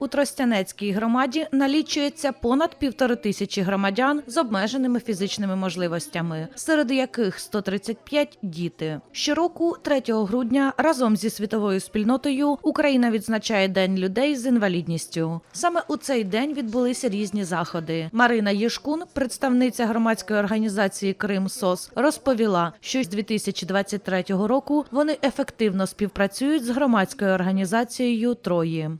У Тростянецькій громаді налічується понад півтори тисячі громадян з обмеженими фізичними можливостями, серед яких 135 – діти. Щороку, 3 грудня, разом зі світовою спільнотою Україна відзначає День людей з інвалідністю. Саме у цей день відбулися різні заходи. Марина Єшкун, представниця громадської організації Крим СОС, розповіла, що з 2023 року вони ефективно співпрацюють з громадською організацією Трої.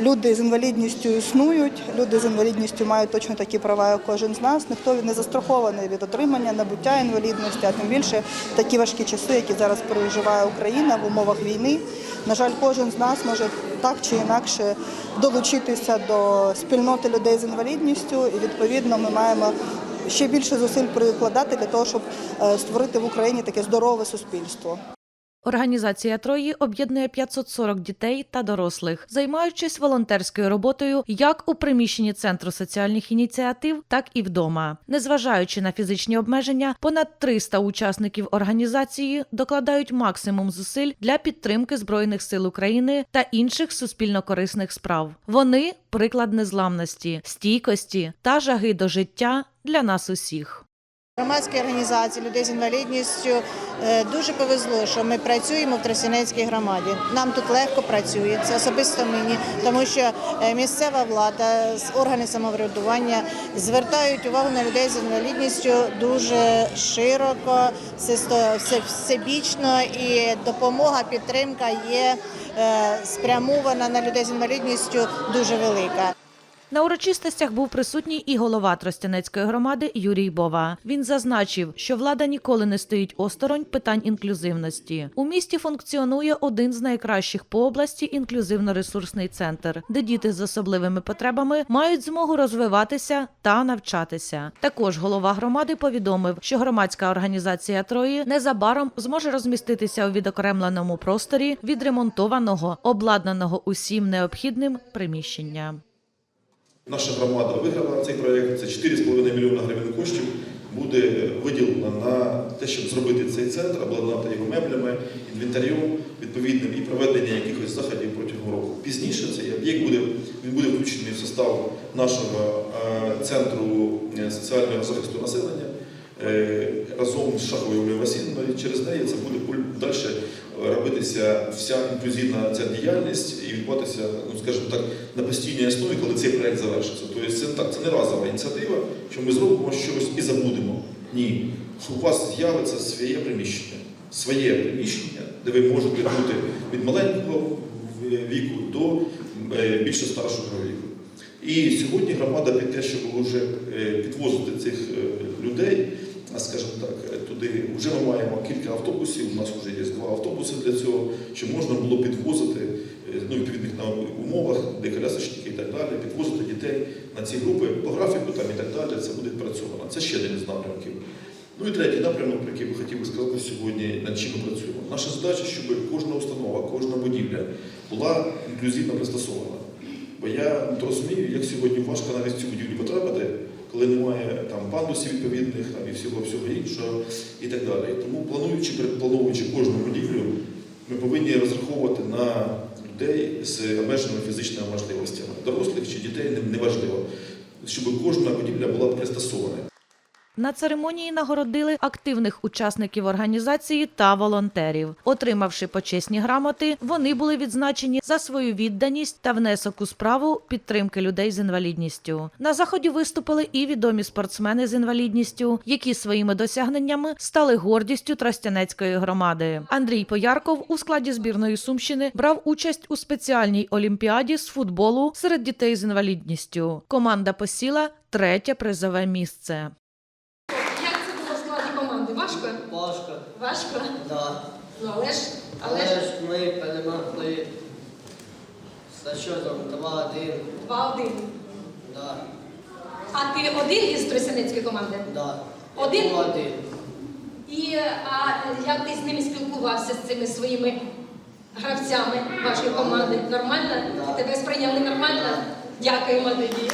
Люди з інвалідністю існують, люди з інвалідністю мають точно такі права, як кожен з нас. Ніхто не застрахований від отримання набуття інвалідності, а тим більше такі важкі часи, які зараз переживає Україна в умовах війни. На жаль, кожен з нас може так чи інакше долучитися до спільноти людей з інвалідністю, і відповідно ми маємо ще більше зусиль прикладати для того, щоб е, створити в Україні таке здорове суспільство. Організація Трої об'єднує 540 дітей та дорослих, займаючись волонтерською роботою як у приміщенні центру соціальних ініціатив, так і вдома. Незважаючи на фізичні обмеження, понад 300 учасників організації докладають максимум зусиль для підтримки збройних сил України та інших суспільно-корисних справ. Вони приклад незламності, стійкості та жаги до життя для нас усіх. Громадські організації людей з інвалідністю е, дуже повезло, що ми працюємо в Тростянецькій громаді. Нам тут легко працюється, особисто мені, тому що е, місцева влада, органи самоврядування звертають увагу на людей з інвалідністю дуже широко, всебічно, і допомога, підтримка є е, спрямована на людей з інвалідністю дуже велика. На урочистостях був присутній і голова Тростянецької громади Юрій Бова. Він зазначив, що влада ніколи не стоїть осторонь питань інклюзивності. У місті функціонує один з найкращих по області інклюзивно-ресурсний центр, де діти з особливими потребами мають змогу розвиватися та навчатися. Також голова громади повідомив, що громадська організація Трої незабаром зможе розміститися у відокремленому просторі відремонтованого, обладнаного усім необхідним приміщення. Наша громада виграла цей проєкт. Це 4,5 мільйона гривень коштів буде виділено на те, щоб зробити цей центр, обладнати його меблями, інвентарем відповідним і проведення якихось заходів протягом року. Пізніше цей об'єкт буде він буде включений в состав нашого е, центру е, соціального захисту населення. Е, Разом з Шаховою Васильівною через неї це буде далі робитися вся інклюзивна ця діяльність і відбуватися, ну скажімо так, на постійній основі, коли цей проект завершиться. Тобто це так, це не разова ініціатива, що ми зробимо щось і забудемо. Ні. У вас з'явиться своє приміщення, своє приміщення, де ви можете бути від маленького віку до е, більше старшого віку. І сьогодні громада під те, щоб вже е, підвозити цих е, людей, скажімо так, туди вже ми маємо кілька автобусів. У нас вже є два автобуси для цього, щоб можна було підвозити е, ну, відповідних на умовах, де колясочники і так далі, підвозити дітей на ці групи по графіку там і так далі. Це буде працьовано. Це ще один з напрямків. Ну і третій напрямок, про який би хотів би сказати сьогодні, над чим ми працюємо. Наша задача, щоб кожна установа, кожна будівля була інклюзивно пристосована. Бо я розумію, як сьогодні важко навіть цю будівлю потрапити, коли немає там пандусів відповідних там, і всього всього іншого і так далі. Тому плануючи, передплановуючи кожну будівлю, ми повинні розраховувати на людей з обмеженими фізичними можливостями, дорослих чи дітей неважливо, щоб кожна будівля була пристосована. На церемонії нагородили активних учасників організації та волонтерів. Отримавши почесні грамоти, вони були відзначені за свою відданість та внесок у справу підтримки людей з інвалідністю. На заході виступили і відомі спортсмени з інвалідністю, які своїми досягненнями стали гордістю Тростянецької громади. Андрій Поярков у складі збірної Сумщини брав участь у спеціальній олімпіаді з футболу серед дітей з інвалідністю. Команда посіла третє призове місце. Як це було в складі команди? Важко? Важко, да. Ну але ж, але Але ж ми перемогли з счетом 2-1. 2-1. Да, А ти один із Тростянецької команди? да. Один? Я був один. І а як ти з ними спілкувався з цими своїми гравцями вашої команди? Нормально? Да. Тебе сприйняли нормально? Дякуємо тобі.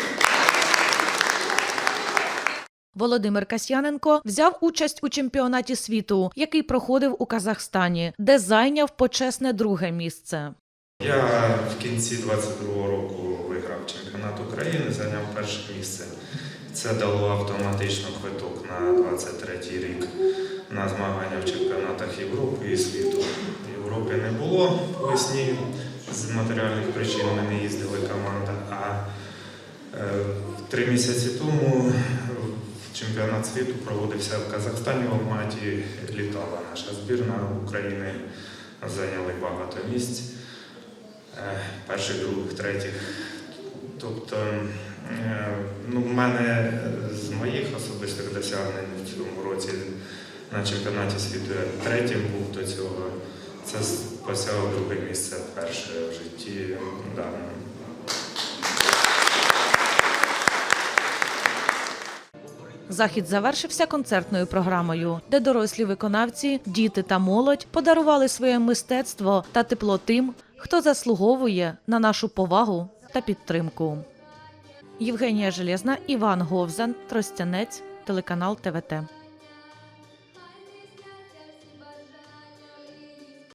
Володимир Касьяненко взяв участь у чемпіонаті світу, який проходив у Казахстані, де зайняв почесне друге місце. Я в кінці 22-го року виграв чемпіонат України, зайняв перше місце. Це дало автоматично квиток на 23 рік на змагання в чемпіонатах Європи і світу. Європи не було весні з матеріальних причин. Ми не їздили команда. А е, три місяці тому чемпіонат світу проводився в Казахстані в Алматі. Літала наша збірна України, зайняли багато місць. Е, Перших, других, третіх. Тобто, е, ну, в мене з моїх особистих досягнень в цьому році на чемпіонаті світу я третім був до цього. Це с- посяг друге місце перше в житті. Да. Захід завершився концертною програмою, де дорослі виконавці, діти та молодь подарували своє мистецтво та тепло тим, хто заслуговує на нашу повагу та підтримку. Євгенія Железна, Іван Говзан, Тростянець, телеканал ТВТ.